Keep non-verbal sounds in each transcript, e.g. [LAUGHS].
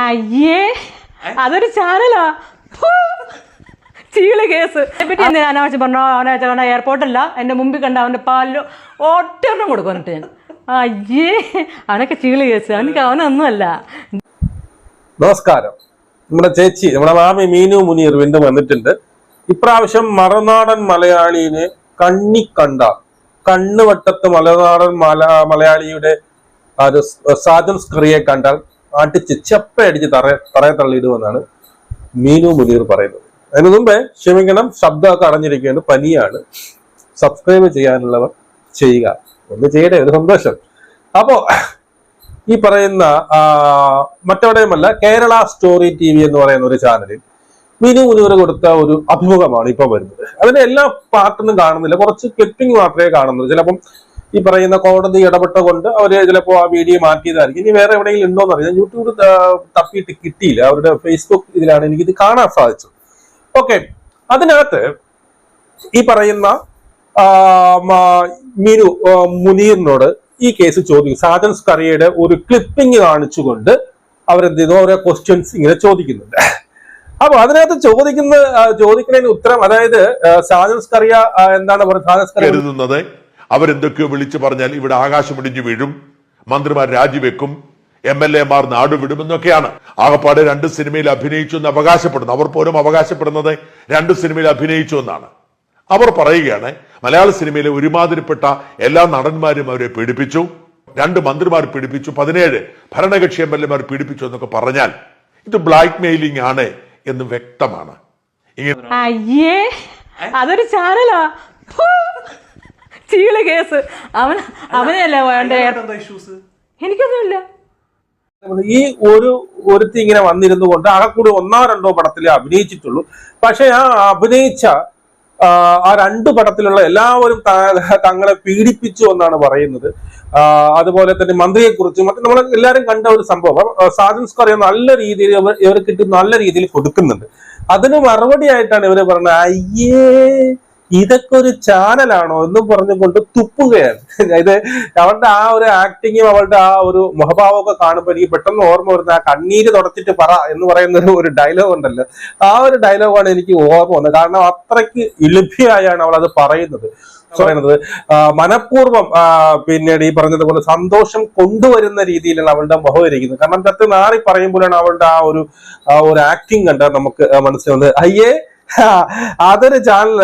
അയ്യേ അതൊരു ചാനലാ. ചീൾ കേസ്. പറ്റി എന്തിനാ അനാവശ്യം പറഞ്ഞോ അവനാഴ്ച കണ്ട എയർപോർട്ടല്ല എന്റെ മുമ്പിൽ കണ്ട അവന്റെ പാലിലോ ഒറ്റൊരെണ്ണം കൊടുക്കും എന്നിട്ട് ഞാൻ. അയ്യേ അവനൊക്കെ ചീൾ കേസ്. അവനക്ക് അവനൊന്നുമല്ല നമസ്കാരം. നമ്മുടെ ചേച്ചി നമ്മുടെ മാമി മീനു മുനീർ വീണ്ടും വന്നിട്ടുണ്ട്. ഇപ്രാവശ്യം മറനാടൻ മലയാളിനെ കണ്ണി കണ്ട കണ്ണുവട്ടത്ത് മലനാടൻ മല മലയാളിയുടെ ആ ഒരു സാജൻ സ്ക്രിയെ കണ്ടാൽ അടിച്ച് ചെപ്പയടിച്ച് തറ തറയെ തള്ളിയിടുമെന്നാണ് മീനു മുനീർ പറയുന്നത്. അതിനു മുമ്പേ ക്ഷമിക്കണം ശബ്ദമൊക്കെ അടഞ്ഞിരിക്കുകയാണ്. പനിയാണ്. സബ്സ്ക്രൈബ് ചെയ്യാനുള്ളവർ ചെയ്യുക. ഒന്ന് ചെയ്യട്ടെ ഒരു സന്തോഷം. അപ്പോ ഈ പറയുന്ന മറ്റെവിടെയുമല്ല കേരള സ്റ്റോറി ടി വി എന്ന് പറയുന്ന ഒരു ചാനലിൽ മിനു മുനീർ കൊടുത്ത ഒരു അഭിമുഖമാണ് ഇപ്പൊ വരുന്നത്. അതിന്റെ എല്ലാ പാർട്ടൊന്നും കാണുന്നില്ല. കുറച്ച് ക്ലിപ്പിംഗ് മാത്രമേ കാണുന്നുള്ളൂ. ചിലപ്പം ഈ പറയുന്ന കോടതി ഇടപെട്ട കൊണ്ട് അവർ ചിലപ്പോ ആ വീഡിയോ മാറ്റിയതായിരിക്കും. ഇനി വേറെ എവിടെയെങ്കിലും ഉണ്ടോ എന്നറിയാം യൂട്യൂബ് തപ്പിയിട്ട് കിട്ടിയില്ല. അവരുടെ ഫേസ്ബുക്ക് ഇതിലാണ് ഇത് കാണാൻ സാധിച്ചത്. ഓക്കെ അതിനകത്ത് ഈ പറയുന്ന മിനു മുനീറിനോട് ഈ കേസ് ചോദിക്കും. സാജൻ സ്കറിയയുടെ ഒരു ക്ലിപ്പിംഗ് കാണിച്ചുകൊണ്ട് അവരെന്ത് ചെയ്യുന്നു അവരെ ക്വസ്റ്റ്യൻസ് ഇങ്ങനെ ചോദിക്കുന്നുണ്ട്. അപ്പൊ അതിനകത്ത് ചോദിക്കുന്ന ചോദിക്കുന്നതിന് ഉത്തരം അതായത് സാജൻ സ്കറിയ എന്താണ് പറയുന്നത് സാജൻ സ്കറിയ അവരെന്തൊക്കെയോ വിളിച്ചു പറഞ്ഞാൽ ഇവിടെ ആകാശമിടിഞ്ഞു വീഴും മന്ത്രിമാർ രാജിവെക്കും എം എൽ എമാർ നാടുവിടുമെന്നൊക്കെയാണ് ആകപ്പാടെ രണ്ട് സിനിമയിൽ അഭിനയിച്ചു എന്ന് അവകാശപ്പെടുന്നു. അവർ പോലും അവകാശപ്പെടുന്നത് രണ്ട് സിനിമയിൽ അഭിനയിച്ചു എന്നാണ്. അവർ പറയുകയാണ് മലയാള സിനിമയിലെ ഒരുമാതിരിപ്പെട്ട എല്ലാ നടന്മാരും അവരെ പീഡിപ്പിച്ചു. രണ്ട് മന്ത്രിമാർ പീഡിപ്പിച്ചു. പതിനേഴ് ഭരണകക്ഷി എം എൽ എമാർ പീഡിപ്പിച്ചു എന്നൊക്കെ പറഞ്ഞാൽ ഇത് ബ്ലാക്ക് മെയിലിംഗ് ആണ് എന്ന് വ്യക്തമാണ്. അതൊരു ചാനലാ. ചീൾ കേസ്. അവൻ അവനെയല്ല വേണ്ട? എനിക്കൊന്നുമില്ല. ഈ ഒരു ഒരുത്തി ഇങ്ങനെ വന്നിരുന്നു കൊണ്ട് ആകെ കൂടി ഒന്നോ രണ്ടോ പടത്തിലേ അഭിനയിച്ചിട്ടുള്ളൂ. പക്ഷെ ആ അഭിനയിച്ച ആ, രണ്ടു പടത്തിലുള്ള എല്ലാവരും തങ്ങളെ പീഡിപ്പിച്ചു എന്നാണ് പറയുന്നത്. അതുപോലെ തന്നെ മന്ത്രിയെ കുറിച്ച് മറ്റേ നമ്മൾ എല്ലാവരും കണ്ട ഒരു സംഭവം. ആ, സാജൻ സ്കോറിയ നല്ല രീതിയിൽ ഇവർ ഇവർക്ക് കിട്ടി നല്ല രീതിയിൽ കൊടുക്കുന്നുണ്ട്. അതിന് മറുപടി ആയിട്ടാണ് ഇവർ പറഞ്ഞത് അയ്യേ ഇതൊക്കെ ഒരു ചാനലാണോ എന്നും പറഞ്ഞുകൊണ്ട് തുപ്പുകയാണ്. അതായത് അവളുടെ ആ ഒരു ആക്ടിങ്ങും അവളുടെ ആ ഒരു മുഖഭാവമൊക്കെ കാണുമ്പോൾ എനിക്ക് പെട്ടെന്ന് ഓർമ്മ വരുന്ന ആ കണ്ണീര് തുടച്ചിട്ട് പറ എന്ന് പറയുന്ന ഒരു- ഡയലോഗ് ഉണ്ടല്ലോ. ആ ഒരു ഡയലോഗാണ് എനിക്ക് ഓർമ്മ വന്നത്. കാരണം അത്രയ്ക്ക് ഇലഭ്യായാണ് അവൾ അത് പറയുന്നത്. പറയുന്നത് മനഃപൂർവം പിന്നീട് ഈ പറഞ്ഞതുപോലെ സന്തോഷം കൊണ്ടുവരുന്ന രീതിയിലാണ് അവളുടെ മുഖം ഇരിക്കുന്നത്. കാരണം തത്ത് നാറി പറയുമ്പോഴാണ് അവളുടെ ആ ഒരു ആ ഒരു ആക്ടിങ് കണ്ട നമുക്ക് മനസ്സിലാവുന്നത് അയ്യേ [LAUGHS] അതൊരു ചാനൽ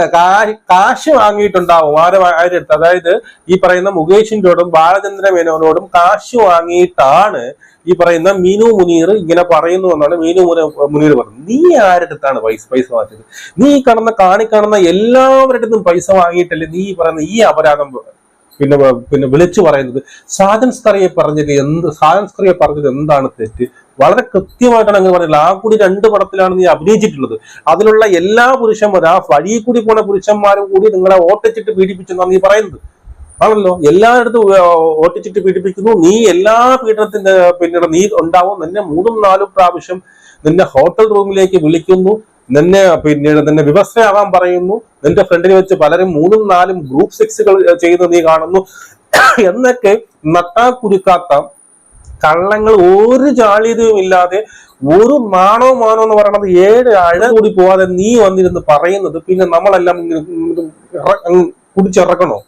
കാശ് വാങ്ങിയിട്ടുണ്ടാവും. ആര് ആരെടുത്ത് അതായത് ഈ പറയുന്ന മുകേഷിന്റോടും ബാലചന്ദ്ര മേനോനോടും കാശ് വാങ്ങിയിട്ടാണ് ഈ പറയുന്ന മീനു മുനീർ ഇങ്ങനെ പറയുന്നു എന്നാണ് മീനു മുന- മുനീർ പറഞ്ഞത്. നീ ആരുടെ അടുത്താണ് പൈസ പൈസ വാങ്ങിച്ചത്? നീ കാണുന്ന കാണിക്കാണുന്ന എല്ലാവരുടെ നിന്നും പൈസ വാങ്ങിയിട്ടല്ലേ നീ പറയുന്ന ഈ അപരാധം പിന്നെ പിന്നെ വിളിച്ചു പറയുന്നത്? സാധൻ സ്ത്രീയെ പറഞ്ഞത് എന്ത് സാധൻ സ്ത്രീയെ പറഞ്ഞത് എന്താണ് തെറ്റ്? വളരെ കൃത്യമായിട്ടാണ് അങ്ങ് പറഞ്ഞത്. ആ കൂടി രണ്ട് പടത്തിലാണ് നീ അഭിനയിച്ചിട്ടുള്ളത്. അതിലുള്ള എല്ലാ പുരുഷന്മാരും ആ വഴിയിൽ കൂടി പോണ പുരുഷന്മാരും കൂടി നിങ്ങളെ ഓട്ടിച്ചിട്ട് പീഡിപ്പിച്ചെന്നാണ് നീ പറയുന്നത്. ആണല്ലോ? എല്ലായിടത്തും ഓട്ടിച്ചിട്ട് പീഡിപ്പിക്കുന്നു. നീ എല്ലാ പീഡനത്തിന്റെ പിന്നീട് നീ ഉണ്ടാവും. നിന്നെ മൂന്നും നാലും പ്രാവശ്യം നിന്നെ ഹോട്ടൽ റൂമിലേക്ക് വിളിക്കുന്നു. നിന്നെ പിന്നീട് നിന്നെ വിവസ്ത്രയാവാൻ പറയുന്നു. നിന്റെ ഫ്രണ്ടിനെ വെച്ച് പലരും മൂന്നും നാലും ഗ്രൂപ്പ് സെക്സുകൾ ചെയ്യുന്നത് നീ കാണുന്നു. എന്നൊക്കെ നട്ടാ കുരുക്കാത്ത കള്ളങ്ങൾ ഒരു ജാളിതയും ഇല്ലാതെ ഒരു മാണോ മാനോ എന്ന് പറയണത് ഏഴ് അഴ കൂടി പോവാതെ നീ വന്നിരുന്ന് പറയുന്നത് പിന്നെ നമ്മളെല്ലാം കുടിച്ചിറക്കണോ?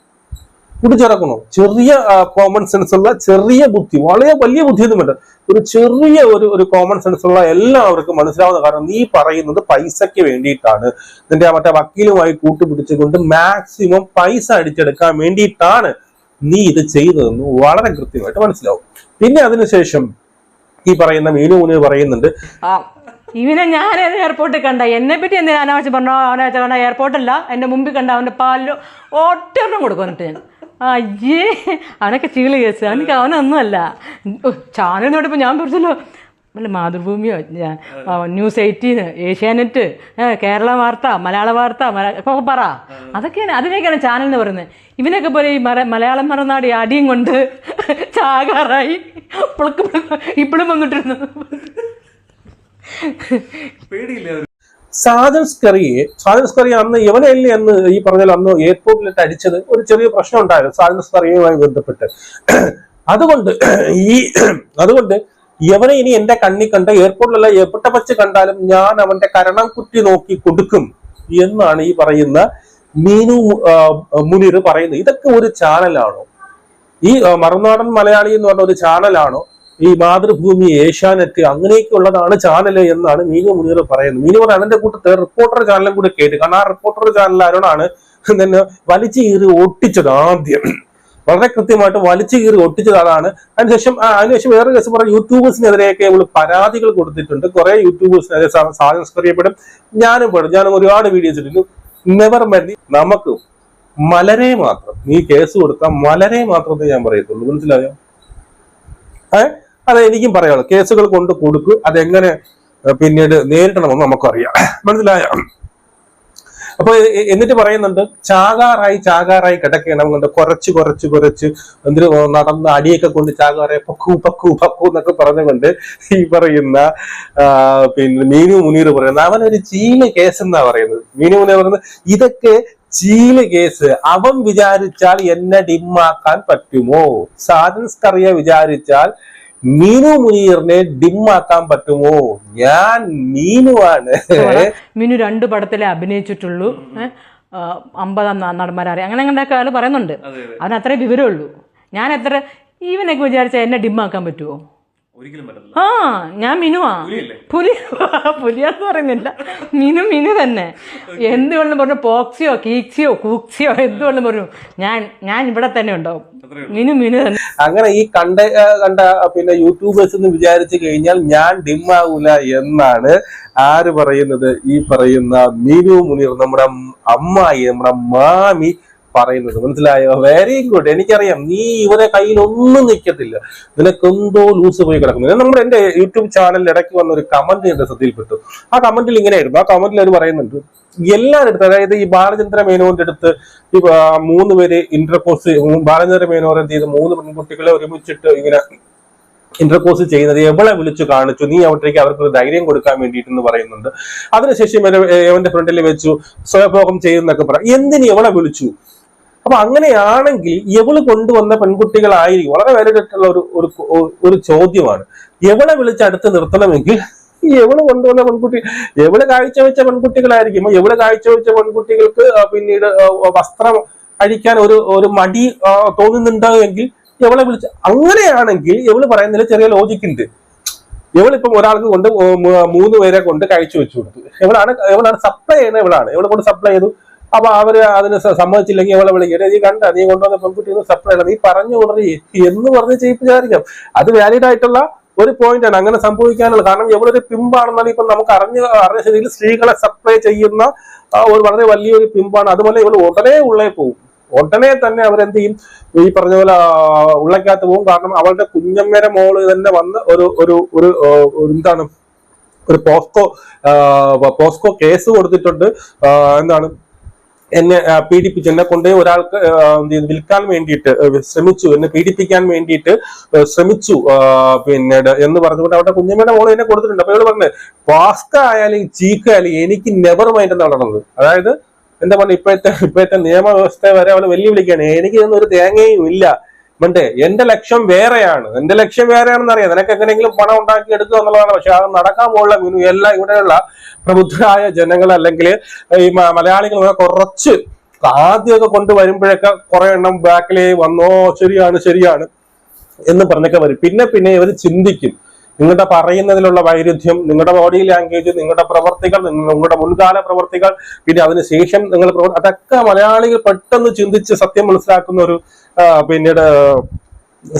കുടിച്ചിറക്കണോ? ചെറിയ കോമൺ സെൻസ് ഉള്ള ചെറിയ ബുദ്ധി വളരെ വലിയ ബുദ്ധിയൊന്നും വേണ്ട ഒരു ചെറിയ ഒരു ഒരു കോമൺ സെൻസ് ഉള്ള എല്ലാവർക്കും മനസ്സിലാവുന്ന കാരണം നീ പറയുന്നത് പൈസയ്ക്ക് വേണ്ടിയിട്ടാണ്. നിന്റെ മറ്റേ വക്കീലുമായി കൂട്ടുപിടിച്ചുകൊണ്ട് മാക്സിമം പൈസ അടിച്ചെടുക്കാൻ വേണ്ടിയിട്ടാണ്. നീ ഇത് ചെയ്തതെന്ന് വളരെ കൃത്യമായിട്ട് മനസ്സിലാവും. പിന്നെ അതിനുശേഷം ഈ പറയുന്ന മീനു മുനി പറയുന്നുണ്ട് ആ ഇവനെ ഞാൻ എയർപോർട്ടിൽ കണ്ട? എന്നെ പറ്റി എന്തിനാ അനാവശ്യം പറഞ്ഞോ? അവനാഴ്ച കണ്ട എയർപോർട്ടല്ല എന്റെ മുമ്പിൽ കണ്ട അവന്റെ പാലിൽ ഒറ്റൊരെണ്ണം കൊടുക്കും എന്നിട്ട്. ഞാൻ അയ്യേ അവനൊക്കെ ചീളി കേസ് അവനക്ക് അവനൊന്നുമല്ല. ചാനൽ നോട്ടിപ്പോൾ ഞാൻ പിടിച്ചല്ലോ വല്ല മാതൃഭൂമിയോ? ന്യൂസ് എയ്റ്റീന് ഏഷ്യാനെറ്റ് കേരള വാർത്ത മലയാള വാർത്ത മല- ഒക്കെ പറ. അതൊക്കെയാണ് അതിനൊക്കെയാണ് ചാനൽ എന്ന് പറയുന്നത്. ഇവനൊക്കെ പോലെ ഈ മര മലയാളം മറന്നാടി അടിയും കൊണ്ട് ചാകാറായി. പുളക്ക് ഇപ്പോഴും വന്നിട്ടിരുന്നു. സാജൻ സ്കറിയെ സാജൻ സ്കറി അന്ന് ഇവനല്ലേ അന്ന് ഈ പറഞ്ഞാൽ അന്ന് എയർപോർട്ടിലിട്ട് അടിച്ചത്? ഒരു ചെറിയ പ്രശ്നം ഉണ്ടായിരുന്നു സാജൻ സ്കറിയുമായി ബന്ധപ്പെട്ട്. അതുകൊണ്ട് ഈ അതുകൊണ്ട് എവനെ ഇനി എന്റെ കണ്ണി കണ്ട എയർപോർട്ടിലുള്ള എവിടെ വച്ച് കണ്ടാലും ഞാൻ അവന്റെ കരണം കുറ്റി നോക്കി കൊടുക്കും എന്നാണ് ഈ പറയുന്ന മീനു മുനിർ പറയുന്നത്. ഇതൊക്കെ ഒരു ചാനലാണോ? ഈ മറുനാടൻ മലയാളി എന്ന് പറഞ്ഞ ഒരു ചാനലാണോ? ഈ മാതൃഭൂമി ഏഷ്യാനെറ്റ് അങ്ങനെയൊക്കെ ഉള്ളതാണ് ചാനൽ എന്നാണ് മീനു മുനീർ പറയുന്നത്. മീനു പറഞ്ഞ അതിന്റെ കൂട്ടത്തിൽ റിപ്പോർട്ടർ ചാനലും കൂടെ കേട്ട്. കാരണം ആ റിപ്പോർട്ടർ ചാനൽ ആരോടാണ്? വലിച്ചു കീറി ഒട്ടിച്ചത് ആദ്യം. വളരെ കൃത്യമായിട്ട് വലിച്ചു കീറി ഒട്ടിച്ചത് അതാണ്. അതിനുശേഷം അതിനുശേഷം വേറെ കേസ് പറഞ്ഞ യൂട്യൂബേഴ്സിനെതിരെയൊക്കെ ഇവൾ പരാതികൾ കൊടുത്തിട്ടുണ്ട്. കുറെ യൂട്യൂബേഴ്സിനെതിരെ സാധനം സംസ്കറിയപ്പെടും ഞാനും പെടും. ഞാനും ഒരുപാട് വീഡിയോസ് ഇട്ടിരുന്നു നെവർ മതി നമുക്ക് മലരെ മാത്രം നീ കേസ് കൊടുത്താൽ മലരെ മാത്രമേ ഞാൻ പറയത്തുള്ളൂ. മനസ്സിലായോ? ഏ? അത് എനിക്കും പറയാനുള്ളൂ. കേസുകൾ കൊണ്ട് കൊടുക്കും. അതെങ്ങനെ പിന്നീട് നേരിടണമെന്ന് നമുക്കറിയാം. മനസ്സിലായോ? അപ്പൊ എന്നിട്ട് പറയുന്നുണ്ട് ചാകാറായി ചാകാറായി കിടക്കണം കൊണ്ട് കുറച്ച് കുറച്ച് കുറച്ച് എന്തിനു നടന്ന് അടിയൊക്കെ കൊണ്ട് ചാകാറായി പക്കു പക്കു പക്കു എന്നൊക്കെ പറഞ്ഞുകൊണ്ട് ഈ പറയുന്ന പിന്നെ മീനു മുനീർ പറയുന്നത് അവനൊരു ചീല കേസ് എന്നാ പറയുന്നത്. മീനു മുനീർ പറയുന്നത് ഇതൊക്കെ ചീല കേസ് അവൻ വിചാരിച്ചാൽ എന്നെ ഡിമ്മാക്കാൻ പറ്റുമോ? സാധൻസ് കറിയ വിചാരിച്ചാൽ മീനു മുനീറിനെ ഡിമ്മാക്കാൻ പറ്റുമോ? ഞാൻ മീനുവാണ്. മീനു രണ്ട് പടത്തിലെ അഭിനയിച്ചിട്ടുള്ളൂ. അമ്പതാം നടന്മാരെ അങ്ങനെ അങ്ങനെയൊക്കെ ആൾ പറയുന്നുണ്ട്. അവന് അത്രേ വിവരമുള്ളൂ. ഞാൻ എത്ര ഈവനൊക്കെ വിചാരിച്ചാൽ എന്നെ ഡിമ്മാക്കാൻ പറ്റുമോ ആ ഞാൻ മിനുവാ. പുലി പുലിയാന്ന് പറയുന്നില്ല. മിനു മിനു തന്നെ. എന്ത് വേണമെങ്കിലും പറഞ്ഞു പോക്സിയോ കീക്സിയോ കൂക്സിയോ എന്ത് വേണമെങ്കിലും പറഞ്ഞു ഞാൻ ഞാൻ ഇവിടെ തന്നെ ഉണ്ടാവും. മിനു മിനു തന്നെ. അങ്ങനെ ഈ കണ്ട കണ്ട പിന്നെ യൂട്യൂബേഴ്സ് എന്ന് വിചാരിച്ചു കഴിഞ്ഞാൽ ഞാൻ ഡിമ്മാവൂല എന്നാണ് ആര് പറയുന്നത്? ഈ പറയുന്ന മിനു മുനീർ നമ്മുടെ അമ്മായി നമ്മുടെ മാമി പറയുന്നത്. മനസ്സിലായോ? വെരി ഗുഡ് എനിക്കറിയാം. നീ ഇവരെ കയ്യിൽ ഒന്നും നിൽക്കത്തില്ല നിനക്കെന്തോ ലൂസ് പോയി കിടക്കുന്നു. നമ്മുടെ എന്റെ യൂട്യൂബ് ചാനലിൽ ഇടയ്ക്ക് വന്ന ഒരു കമന്റ് എന്റെ ശ്രദ്ധയിൽപ്പെട്ടു. ആ കമന്റിൽ ഇങ്ങനെയായിരുന്നു ആ കമന്റിൽ അവർ പറയുന്നുണ്ട് എല്ലാവരുടെ അതായത് ഈ ബാലചന്ദ്ര മേനോന്റെ അടുത്ത് ഈ മൂന്ന് പേര് ഇന്റർകോഴ്സ് ബാലചന്ദ്ര മേനോർ എന്ത് ചെയ്ത്? മൂന്ന് പെൺകുട്ടികളെ ഒരുമിച്ചിട്ട് ഇങ്ങനെ ഇന്റർകോഴ്സ് ചെയ്യുന്നത് എവളെ വിളിച്ചു കാണിച്ചു? നീ അവിടേക്ക് അവർക്ക് ധൈര്യം കൊടുക്കാൻ വേണ്ടിയിട്ടെന്ന് പറയുന്നുണ്ട്. അതിനുശേഷം എവന്റെ ഫ്രണ്ടിൽ വെച്ചു സ്വയഭോഗം ചെയ്യുന്നൊക്കെ പറയാം എന്തിന് എവളെ വിളിച്ചു? അപ്പൊ അങ്ങനെയാണെങ്കിൽ എവൾ കൊണ്ടുവന്ന പെൺകുട്ടികളായിരിക്കും? വളരെ വിലയിട്ടുള്ള ഒരു ഒരു ചോദ്യമാണ്. എവളെ വിളിച്ച് അടുത്ത് നിർത്തണമെങ്കിൽ എവൾ കൊണ്ടുവന്ന പെൺകുട്ടി എവൾ കാഴ്ചവെച്ച പെൺകുട്ടികളായിരിക്കും. എവൾ കാഴ്ചവെച്ച പെൺകുട്ടികൾക്ക് പിന്നീട് വസ്ത്രം അഴിക്കാൻ ഒരു ഒരു മടി തോന്നുന്നുണ്ടോ തോന്നുന്നുണ്ടാവുമെങ്കിൽ എവളെ വിളിച്ച് അങ്ങനെയാണെങ്കിൽ എവൾ പറയുന്നതിൽ ചെറിയ ലോജിക്ക് ഉണ്ട്. ഇവളിപ്പം ഒരാൾക്ക് കൊണ്ട് മൂന്ന് പേരെ കൊണ്ട് കഴിച്ചു വെച്ചു കൊടുത്തു. എവളാണ് എവളാണ് സപ്ലൈ ചെയ്യുന്നത്? ഇവളാണ് ഇവളെ കൊണ്ട് സപ്ലൈ ചെയ്തു? അപ്പൊ അവർ അതിന് സമ്മതിച്ചില്ലെങ്കിൽ അവളെ വിളിക്കട്ടെ. നീ കണ്ട നീ കൊണ്ടുവന്ന പെൺകുട്ടി സപ്ലൈ നീ പറഞ്ഞു കൊടുറി എന്ന് പറഞ്ഞ് ചെയ്യിപ്പിച്ചായിരിക്കാം. അത് വാലിഡ് ആയിട്ടുള്ള ഒരു പോയിന്റ് ആണ്. അങ്ങനെ സംഭവിക്കാനുള്ള കാരണം എവളൊരു പിമ്പാണെന്നാണ് ഇപ്പൊ നമുക്ക് അറിഞ്ഞ അറിഞ്ഞ ശരിയിൽ സ്ത്രീകളെ സപ്ലൈ ചെയ്യുന്ന ഒരു വളരെ വലിയൊരു പിമ്പാണ്. അതുപോലെ ഇവൾ ഉടനെ ഉള്ളേ പോകും ഉടനെ തന്നെ അവരെന്ത് ചെയ്യും? ഈ പറഞ്ഞ പോലെ ഉള്ളക്കകത്ത് പോകും കാരണം അവളുടെ കുഞ്ഞമ്മേരെ മോൾ തന്നെ വന്ന് ഒരു ഒരു ഒരു എന്താണ്? ഒരു പോസ്കോ പോസ്കോ കേസ് കൊടുത്തിട്ടുണ്ട്. എന്താണ്? എന്നെ പീഡിപ്പിച്ചു. എന്നെ കൊണ്ടുപോയി ഒരാൾക്ക് വിൽക്കാൻ വേണ്ടിയിട്ട് ശ്രമിച്ചു. എന്നെ പീഡിപ്പിക്കാൻ വേണ്ടിയിട്ട് ശ്രമിച്ചു. പിന്നീട് പിന്നെ എന്ന് പറഞ്ഞുകൊണ്ട് അവിടെ കുഞ്ഞമ്മയുടെ മോൾ എന്നെ കൊടുത്തിട്ടുണ്ട്. അപ്പൊ ഇവൾ പറഞ്ഞത് പാസ്ക ആയാലും ചീക്ക ആയാലും എനിക്ക് നെവർ മൈൻഡ് എന്നാണ് നടന്നത് അതായത് എന്താ പറയുക ഇപ്പോഴത്തെ ഇപ്പോഴത്തെ നിയമവ്യവസ്ഥ വരെ അവൾ വെല്ലുവിളിക്കുകയാണ്. എനിക്ക് ഇതൊന്നും ഒരു തേങ്ങയും ഇല്ല. മണ്ടേ എന്റെ ലക്ഷ്യം വേറെയാണ്. എന്റെ ലക്ഷ്യം വേറെയാണെന്ന് അറിയാം. നിനക്ക് എങ്ങനെയെങ്കിലും പണം ഉണ്ടാക്കി എടുക്കുക എന്നുള്ളതാണ്. പക്ഷെ അത് നടക്കാൻ പോലുള്ള മിനു എല്ലാം ഇവിടെയുള്ള പ്രബുദ്ധരായ ജനങ്ങൾ അല്ലെങ്കിൽ ഈ മലയാളികൾ കുറച്ച് ആദ്യമൊക്കെ കൊണ്ടുവരുമ്പോഴൊക്കെ കുറെ എണ്ണം ബാക്കിലേ വന്നോ ശരിയാണ് ശരിയാണ് എന്ന് പറഞ്ഞൊക്കെ വരും. പിന്നെ പിന്നെ ഇവർ ചിന്തിക്കും. നിങ്ങളുടെ പറയുന്നതിലുള്ള വൈരുദ്ധ്യം നിങ്ങളുടെ ബോഡി ലാംഗ്വേജ് നിങ്ങളുടെ പ്രവർത്തികൾ നിങ്ങളുടെ മുൻകാല പ്രവർത്തികൾ പിന്നെ അതിനുശേഷം നിങ്ങൾ അതൊക്കെ മലയാളികൾ പെട്ടെന്ന് ചിന്തിച്ച് സത്യം മനസ്സിലാക്കുന്ന ഒരു പിന്നീട്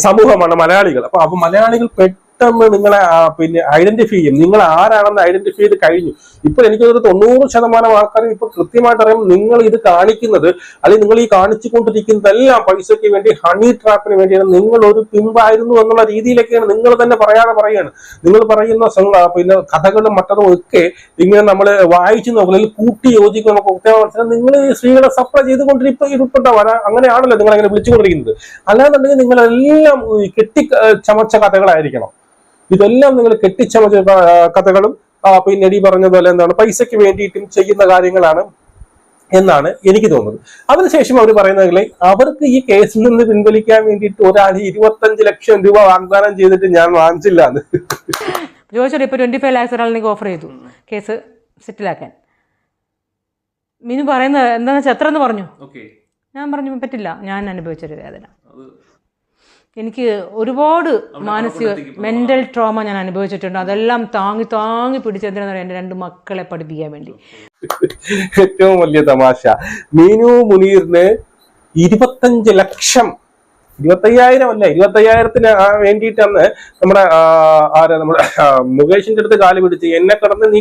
സമൂഹമാണ് മലയാളികൾ. അപ്പൊ അപ്പൊ മലയാളികൾ പെട്ടെന്ന് നിങ്ങളെ പിന്നെ ഐഡന്റിഫൈ ചെയ്യും. നിങ്ങൾ ആരാണെന്ന് ഐഡന്റിഫൈ ചെയ്ത് കഴിഞ്ഞു. ഇപ്പൊ എനിക്കൊരു തൊണ്ണൂറ് ശതമാനം ആൾക്കാരും ഇപ്പൊ കൃത്യമായിട്ട് അറിയാം നിങ്ങൾ ഇത് കാണിക്കുന്നത് അല്ലെങ്കിൽ നിങ്ങൾ ഈ കാണിച്ചുകൊണ്ടിരിക്കുന്നതെല്ലാം പൈസയ്ക്ക് വേണ്ടി ഹണി ട്രാപ്പിന് വേണ്ടിയാണ് നിങ്ങൾ ഒരു പിമ്പായിരുന്നു എന്നുള്ള രീതിയിലൊക്കെയാണ് നിങ്ങൾ തന്നെ പറയാതെ പറയുകയാണ്. നിങ്ങൾ പറയുന്ന പിന്നെ കഥകളും മറ്റതും ഒക്കെ ഇങ്ങനെ നമ്മൾ വായിച്ചു നോക്കുന്നത് അല്ലെങ്കിൽ കൂട്ടി യോജിക്കുന്ന നമുക്ക് നിങ്ങൾ ഈ സ്ത്രീകളെ സപ്ലൈ ചെയ്തുകൊണ്ടിരിക്കുന്ന ഇരുപ്പുണ്ടാവും അതാ- അങ്ങനെയാണല്ലോ നിങ്ങൾ അങ്ങനെ വിളിച്ചുകൊണ്ടിരിക്കുന്നത്. അല്ലാന്നുണ്ടെങ്കിൽ നിങ്ങളെല്ലാം കെട്ടി ചമച്ച കഥകളായിരിക്കണം. ഇതെല്ലാം നിങ്ങൾ കെട്ടിച്ചമച്ച കഥകളും പിന്നെ ഈ പറഞ്ഞതുപോലെ എന്താണ്? പൈസയ്ക്ക് വേണ്ടിയിട്ടും ചെയ്യുന്ന കാര്യങ്ങളാണ് എന്നാണ് എനിക്ക് തോന്നുന്നത്. അതിനുശേഷം അവർ പറയുന്നതിൽ അവർക്ക് ഈ കേസിൽ നിന്ന് പിൻവലിക്കാൻ വേണ്ടിയിട്ട് ഒരാൾ ഇരുപത്തഞ്ച് ലക്ഷം രൂപ വാഗ്ദാനം ചെയ്തിട്ട് ഞാൻ വാങ്ങിച്ചില്ല എന്ന്. ഫൈവ് ലാക്സ് ഒരാളിലേക്ക് ഓഫർ ചെയ്തു. കേസ് സെറ്റിലാക്കാൻ മിനു പറയുന്നത് എന്താണെന്ന് വെച്ചാൽ എത്ര എന്ന് പറഞ്ഞു? ഓക്കെ ഞാൻ പറഞ്ഞു പറ്റില്ല. ഞാൻ അനുഭവിച്ചൊരു വേദന. എനിക്ക് ഒരുപാട് മാനസിക മെന്റൽ ട്രോമ ഞാൻ അനുഭവിച്ചിട്ടുണ്ട്. അതെല്ലാം താങ്ങി താങ്ങി പിടിച്ചെന്തിനാണെന്ന് എന്റെ എന്റെ രണ്ട് മക്കളെ പഠിപ്പിക്കാൻ വേണ്ടി. [LAUGHS] ഏറ്റവും വലിയ തമാശ. മീനു മുനീറിന് ഇരുപത്തഞ്ച് ലക്ഷം ഇരുപത്തയ്യായിരം അല്ല? ഇരുപത്തയ്യായിരത്തിന് ആ വേണ്ടിയിട്ടാണ് നമ്മുടെ ആരാ നമ്മുടെ മുകേഷിന്റെ അടുത്ത് കാൽ പിടിച്ച് എന്നെ കടന്ന് നീ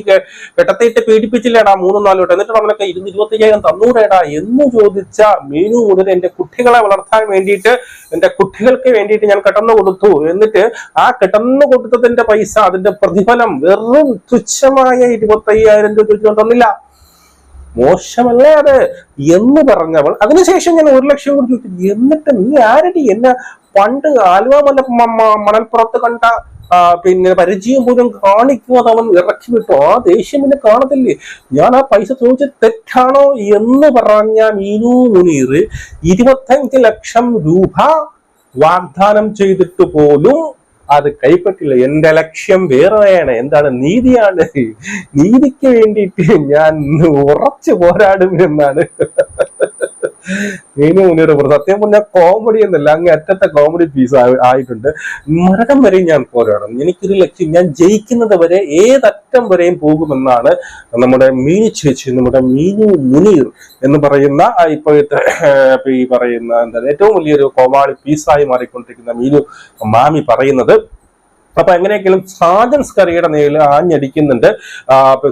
കെട്ടത്തേറ്റ് പീഡിപ്പിച്ചില്ലേടാ മൂന്നും നാലും വട്ടം. എന്നിട്ട് അവനൊക്കെ ഇരുന്ന് ഇരുപത്തയ്യായിരം തന്നൂടേടാ എന്ന് ചോദിച്ച മീനു മുതൽ എന്റെ കുട്ടികളെ വളർത്താൻ വേണ്ടിയിട്ട് എന്റെ കുട്ടികൾക്ക് വേണ്ടിയിട്ട് ഞാൻ കെട്ടന്നു കൊടുത്തു. എന്നിട്ട് ആ കെട്ടന്നു കൊടുത്തതിന്റെ പൈസ അതിന്റെ പ്രതിഫലം വെറും തുച്ഛമായ ഇരുപത്തയ്യായിരം രൂപ തന്നില്ല. മോശമല്ലേ അത് എന്ന് പറഞ്ഞവൾ. അതിനുശേഷം ഞാൻ ഒരു ലക്ഷം കൂടി ചോദിച്ചു എന്നിട്ട് നീ ആരടി എന്നെ പണ്ട് ആലുവ മല മണൽപ്പുറത്ത് കണ്ട പിന്നെ പരിചയം പോലും കാണിക്കാതെ അവൻ ഇറക്കി വിട്ടു. ആ ദേഷ്യം പിന്നെ കാണത്തില്ലേ? ഞാൻ ആ പൈസ ചോദിച്ചത് തെറ്റാണോ എന്ന് പറഞ്ഞ മീനു മുനീർ ഇരുപത്തഞ്ച് ലക്ഷം രൂപ വാഗ്ദാനം ചെയ്തിട്ട് പോലും അത് കൈപ്പറ്റില്ല. എന്റെ ലക്ഷ്യം വേറെയാണ്. എന്താണ്? നീതിയാണ്. നീതിക്ക് വേണ്ടിയിട്ട് ഞാൻ ഉറച്ചു പോരാടും എന്നാണ്. മീനു മുനീർ പറഞ്ഞത്. സത്യം പറഞ്ഞാൽ കോമഡി എന്നല്ല അങ്ങ് അറ്റത്തെ കോമഡി പീസ് ആയിട്ടുണ്ട്. മരണം വരെ ഞാൻ പോരാടും. എനിക്കൊരു ലക്ഷ്യം ഞാൻ ജയിക്കുന്നത് വരെ ഏതറ്റം വരെയും പോകുമെന്നാണ് നമ്മുടെ മീനു ചേച്ചി നമ്മുടെ മീനു മുനീർ എന്ന് പറയുന്ന ഇപ്പോഴത്തെ ഈ പറയുന്ന എന്താ ഏറ്റവും വലിയൊരു കോമാളി പീസായി മാറിക്കൊണ്ടിരിക്കുന്ന മീനു മാമി പറയുന്നത്. അപ്പൊ എങ്ങനെയെങ്കിലും സാജൻസ് കറിയുടെ നേരിൽ ആഞ്ഞടിക്കുന്നുണ്ട്.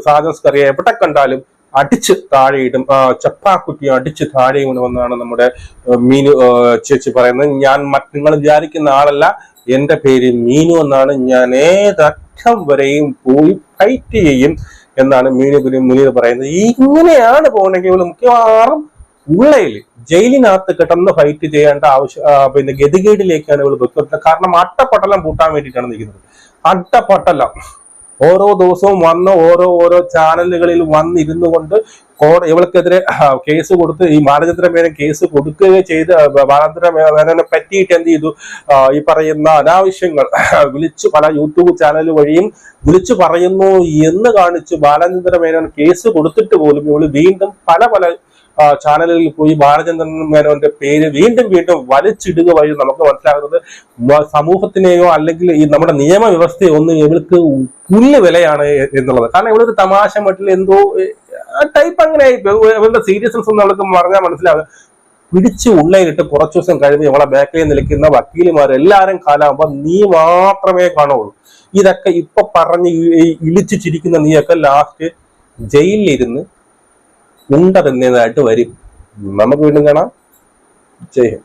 സാജൻസ് കറിയെ എവിടെ കണ്ടാലും അടിച്ച് താഴെയിടും. ചപ്പാക്കുറ്റി അടിച്ച് താഴെയിടുമെന്നാണ് നമ്മുടെ മീനു ചേച്ചി പറയുന്നത്. ഞാൻ നിങ്ങൾ വിചാരിക്കുന്ന ആളല്ല. എന്റെ പേര് മീനു എന്നാണ്. ഞാൻ ഏതറ്റം വരെയും പോയി ഫൈറ്റ് ചെയ്യും എന്നാണ് മീനു മുനീർ പറയുന്നത്. ഇങ്ങനെയാണ് പോകണമെങ്കിൽ മിക്കവാറും ഉള്ളയിൽ ജയിലിനകത്ത് കിടന്ന് ഫൈറ്റ് ചെയ്യേണ്ട ആവശ്യം പിന്നെ ഗതികേടിലേക്കാണ് ഇവൾ വെക്കുന്നത് കാരണം അട്ടപ്പട്ടലം പൂട്ടാൻ വേണ്ടിയിട്ടാണ് നിൽക്കുന്നത്. അട്ടപ്പട്ടലം ഓരോ ദിവസവും വന്ന് ഓരോ ഓരോ ചാനലുകളിൽ വന്നിരുന്നു കൊണ്ട് കോടതി ഇവൾക്കെതിരെ കേസ് കൊടുത്ത് ഈ ബാലചന്ദ്ര മേനൻ കേസ് കൊടുക്കുക ചെയ്ത് ബാലചന്ദ്ര മേനനെ പറ്റിയിട്ട് എന്ത് ചെയ്തു? ഈ പറയുന്ന അനാവശ്യങ്ങൾ [LAUGHS] വിളിച്ചു പല യൂട്യൂബ് ചാനൽ വഴിയും വിളിച്ചു പറയുന്നു എന്ന് കാണിച്ചു ബാലചന്ദ്ര മേനോൻ കേസ് കൊടുത്തിട്ട് പോലും ഇവൾ വീണ്ടും പല പല ചാനലുകളിൽ പോയി ബാലചന്ദ്രൻ മേനോന്റെ പേര് വീണ്ടും വീണ്ടും വലിച്ചിടുക വഴി നമുക്ക് മനസ്സിലാകുന്നത് സമൂഹത്തിനെയോ അല്ലെങ്കിൽ ഈ നമ്മുടെ നിയമവ്യവസ്ഥയോ ഒന്നും ഇവൾക്ക് പുല്ല് വിലയാണ് എന്നുള്ളത്. കാരണം ഇവളൊരു തമാശ മട്ടിൽ എന്തോ ടൈപ്പ് അങ്ങനെ. ഇവളുടെ സീരിയസ്നെസ് ഒന്നും അവൾക്ക് പറഞ്ഞാൽ മനസ്സിലാകും. പിടിച്ച് ഉള്ളയിലിട്ട് കുറച്ചു ദിവസം കഴിഞ്ഞ് ഇവളെ ബാക്കിൽ നിൽക്കുന്ന വക്കീലുമാർ എല്ലാവരും കാലാകുമ്പോൾ നീ മാത്രമേ കാണുള്ളൂ. ഇതൊക്കെ ഇപ്പൊ പറഞ്ഞ് ഇളിച്ചു ചിരിക്കുന്ന നീയൊക്കെ ലാസ്റ്റ് ജയിലിലിരുന്ന് ഉണ്ട തിന്നതായിട്ട് വരും. നമുക്ക് വീണ്ടും കാണാം. ജയ്